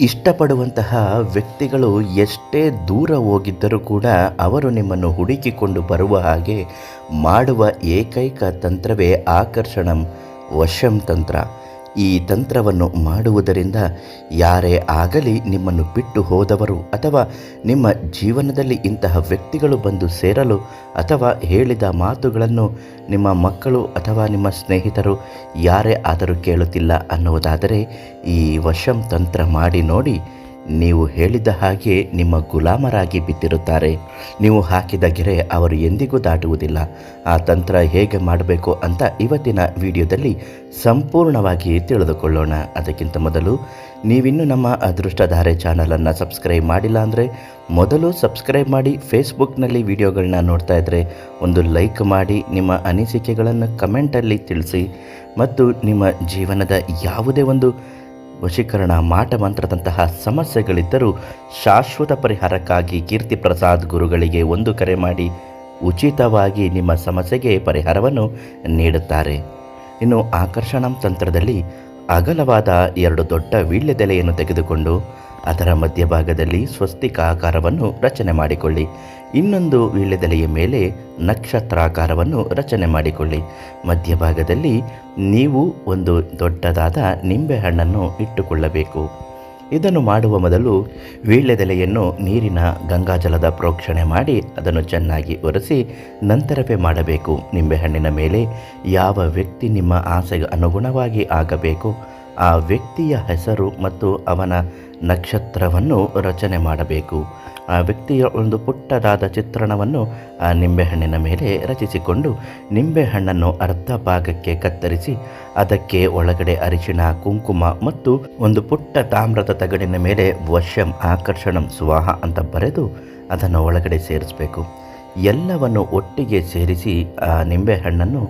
ಇಷ್ಟಪಡುವಂತಹ ವ್ಯಕ್ತಿಗಳು ಎಷ್ಟೇ ದೂರ ಹೋಗಿದ್ದರೂ ಕೂಡ ಅವರು ನಿಮ್ಮನ್ನು ಹುಡುಕಿಕೊಂಡು ಬರುವ ಹಾಗೆ ಮಾಡುವ ಏಕೈಕ ತಂತ್ರವೇ ಆಕರ್ಷಣಂ ವಶಂ ತಂತ್ರ. ಈ ತಂತ್ರವನ್ನು ಮಾಡುವುದರಿಂದ ಯಾರೇ ಆಗಲಿ ನಿಮ್ಮನ್ನು ಬಿಟ್ಟು ಹೋದವರು ಅಥವಾ ನಿಮ್ಮ ಜೀವನದಲ್ಲಿ ಇಂತಹ ವ್ಯಕ್ತಿಗಳು ಬಂದು ಸೇರಲು ಅಥವಾ ಹೇಳಿದ ಮಾತುಗಳನ್ನು ನಿಮ್ಮ ಮಕ್ಕಳು ಅಥವಾ ನಿಮ್ಮ ಸ್ನೇಹಿತರು ಯಾರೇ ಆದರೂ ಕೇಳುತ್ತಿಲ್ಲ ಅನ್ನುವುದಾದರೆ ಈ ವಶಂ ತಂತ್ರ ಮಾಡಿ ನೋಡಿ. ನೀವು ಹೇಳಿದ ಹಾಗೆ ನಿಮ್ಮ ಗುಲಾಮರಾಗಿ ಬಿದ್ದಿರುತ್ತಾರೆ. ನೀವು ಹಾಕಿದ ಗೆರೆ ಅವರು ಎಂದಿಗೂ ದಾಟುವುದಿಲ್ಲ. ಆ ತಂತ್ರ ಹೇಗೆ ಮಾಡಬೇಕು ಅಂತ ಇವತ್ತಿನ ವಿಡಿಯೋದಲ್ಲಿ ಸಂಪೂರ್ಣವಾಗಿ ತಿಳಿದುಕೊಳ್ಳೋಣ. ಅದಕ್ಕಿಂತ ಮೊದಲು, ನೀವಿನ್ನೂ ನಮ್ಮ ಅದೃಷ್ಟಧಾರೆ ಚಾನಲನ್ನು ಸಬ್ಸ್ಕ್ರೈಬ್ ಮಾಡಿಲ್ಲ ಅಂದರೆ, ಮೊದಲು ಸಬ್ಸ್ಕ್ರೈಬ್ ಮಾಡಿ ಫೇಸ್ಬುಕ್ನಲ್ಲಿ ವಿಡಿಯೋಗಳನ್ನ ನೋಡ್ತಾ ಇದ್ದರೆ ಒಂದು ಲೈಕ್ ಮಾಡಿ, ನಿಮ್ಮ ಅನಿಸಿಕೆಗಳನ್ನು ಕಮೆಂಟಲ್ಲಿ ತಿಳಿಸಿ. ಮತ್ತು ನಿಮ್ಮ ಜೀವನದ ಯಾವುದೇ ಒಂದು ವಶೀಕರಣ ಮಾಟ ಮಂತ್ರದಂತಹ ಸಮಸ್ಯೆಗಳಿದ್ದರೂ ಶಾಶ್ವತ ಪರಿಹಾರಕ್ಕಾಗಿ ಕೀರ್ತಿ ಪ್ರಸಾದ್ ಗುರುಗಳಿಗೆ ಒಂದು ಕರೆ ಮಾಡಿ ಉಚಿತವಾಗಿ ನಿಮ್ಮ ಸಮಸ್ಯೆಗೆ ಪರಿಹಾರವನ್ನು ನೀಡುತ್ತಾರೆ. ಇನ್ನು ಆಕರ್ಷಣಂ ತಂತ್ರದಲ್ಲಿ ಅಗಲವಾದ ಎರಡು ದೊಡ್ಡ ವೀಳ್ಯದೆಲೆಯನ್ನು ತೆಗೆದುಕೊಂಡು ಅದರ ಮಧ್ಯಭಾಗದಲ್ಲಿ ಸ್ವಸ್ತಿಕ ಆಕಾರವನ್ನು ರಚನೆ ಮಾಡಿಕೊಳ್ಳಿ. ಇನ್ನೊಂದು ವೀಳ್ಯದೆಲೆಯ ಮೇಲೆ ನಕ್ಷತ್ರಾಕಾರವನ್ನು ರಚನೆ ಮಾಡಿಕೊಳ್ಳಿ. ಮಧ್ಯಭಾಗದಲ್ಲಿ ನೀವು ಒಂದು ದೊಡ್ಡದಾದ ನಿಂಬೆಹಣ್ಣನ್ನು ಇಟ್ಟುಕೊಳ್ಳಬೇಕು. ಇದನ್ನು ಮಾಡುವ ಮೊದಲು ವೀಳ್ಯದೆಲೆಯನ್ನು ನೀರಿನ ಗಂಗಾಜಲದ ಪ್ರೋಕ್ಷಣೆ ಮಾಡಿ ಅದನ್ನು ಚೆನ್ನಾಗಿ ಒರೆಸಿ ನಂತರವೇ ಮಾಡಬೇಕು. ನಿಂಬೆಹಣ್ಣಿನ ಮೇಲೆ ಯಾವ ವ್ಯಕ್ತಿ ನಿಮ್ಮ ಆಸೆಗೆ ಅನುಗುಣವಾಗಿ ಆಗಬೇಕು? ಆ ವ್ಯಕ್ತಿಯ ಹೆಸರು ಮತ್ತು ಅವನ ನಕ್ಷತ್ರವನ್ನು ರಚನೆ ಮಾಡಬೇಕು. ಆ ವ್ಯಕ್ತಿಯ ಒಂದು ಪುಟ್ಟದಾದ ಚಿತ್ರಣವನ್ನು ಆ ನಿಂಬೆಹಣ್ಣಿನ ಮೇಲೆ ರಚಿಸಿಕೊಂಡು ನಿಂಬೆಹಣ್ಣನ್ನು ಅರ್ಧ ಭಾಗಕ್ಕೆ ಕತ್ತರಿಸಿ, ಅದಕ್ಕೆ ಒಳಗಡೆ ಅರಿಶಿಣ, ಕುಂಕುಮ ಮತ್ತು ಒಂದು ಪುಟ್ಟ ತಾಮ್ರದ ತಗಡಿನ ಮೇಲೆ ವಶಂ ಆಕರ್ಷಣಂ ಸ್ವಾಹ ಅಂತ ಬರೆದು ಅದನ್ನು ಒಳಗಡೆ ಸೇರಿಸಬೇಕು. ಎಲ್ಲವನ್ನು ಒಟ್ಟಿಗೆ ಸೇರಿಸಿ ಆ ನಿಂಬೆಹಣ್ಣನ್ನು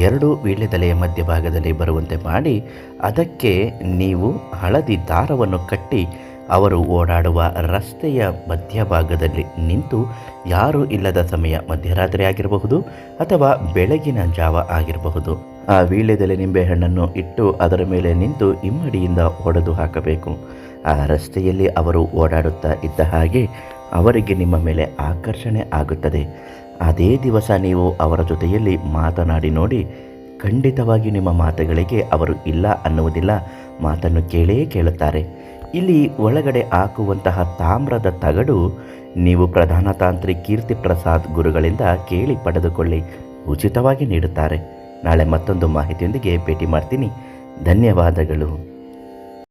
ಎರಡು ವೀಳ್ಯದೆಲೆಯ ಮಧ್ಯಭಾಗದಲ್ಲಿ ಬರುವಂತೆ ಮಾಡಿ ಅದಕ್ಕೆ ನೀವು ಹಳದಿ ದಾರವನ್ನು ಕಟ್ಟಿ ಅವರು ಓಡಾಡುವ ರಸ್ತೆಯ ಮಧ್ಯಭಾಗದಲ್ಲಿ ನಿಂತು ಯಾರೂ ಇಲ್ಲದ ಸಮಯ ಮಧ್ಯರಾತ್ರಿ ಆಗಿರಬಹುದು ಅಥವಾ ಬೆಳಗಿನ ಜಾವ ಆಗಿರಬಹುದು. ಆ ವೀಳ್ಯದೆಲೆ ನಿಂಬೆಹಣ್ಣನ್ನು ಇಟ್ಟು ಅದರ ಮೇಲೆ ನಿಂತು ಇಮ್ಮಡಿಯಿಂದ ಹೊಡೆದು ಹಾಕಬೇಕು. ಆ ರಸ್ತೆಯಲ್ಲಿ ಅವರು ಓಡಾಡುತ್ತಾ ಇದ್ದ ಹಾಗೆ ಅವರಿಗೆ ನಿಮ್ಮ ಮೇಲೆ ಆಕರ್ಷಣೆ ಆಗುತ್ತದೆ. ಅದೇ ದಿವಸ ನೀವು ಅವರ ಜೊತೆಯಲ್ಲಿ ಮಾತನಾಡಿ ನೋಡಿ, ಖಂಡಿತವಾಗಿ ನಿಮ್ಮ ಮಾತುಗಳಿಗೆ ಅವರು ಇಲ್ಲ ಅನ್ನುವುದಿಲ್ಲ, ಮಾತನ್ನು ಕೇಳೇ ಕೇಳುತ್ತಾರೆ. ಇಲ್ಲಿ ಒಳಗಡೆ ಹಾಕುವಂತಹ ತಾಮ್ರದ ತಗಡು ನೀವು ಪ್ರಧಾನ ತಾಂತ್ರಿ ಕೀರ್ತಿ ಪ್ರಸಾದ್ ಗುರುಗಳಿಂದ ಕೇಳಿ ಪಡೆದುಕೊಳ್ಳಿ, ಉಚಿತವಾಗಿ ನೀಡುತ್ತಾರೆ. ನಾಳೆ ಮತ್ತೊಂದು ಮಾಹಿತಿಯೊಂದಿಗೆ ಭೇಟಿ ಮಾಡ್ತೀನಿ. ಧನ್ಯವಾದಗಳು.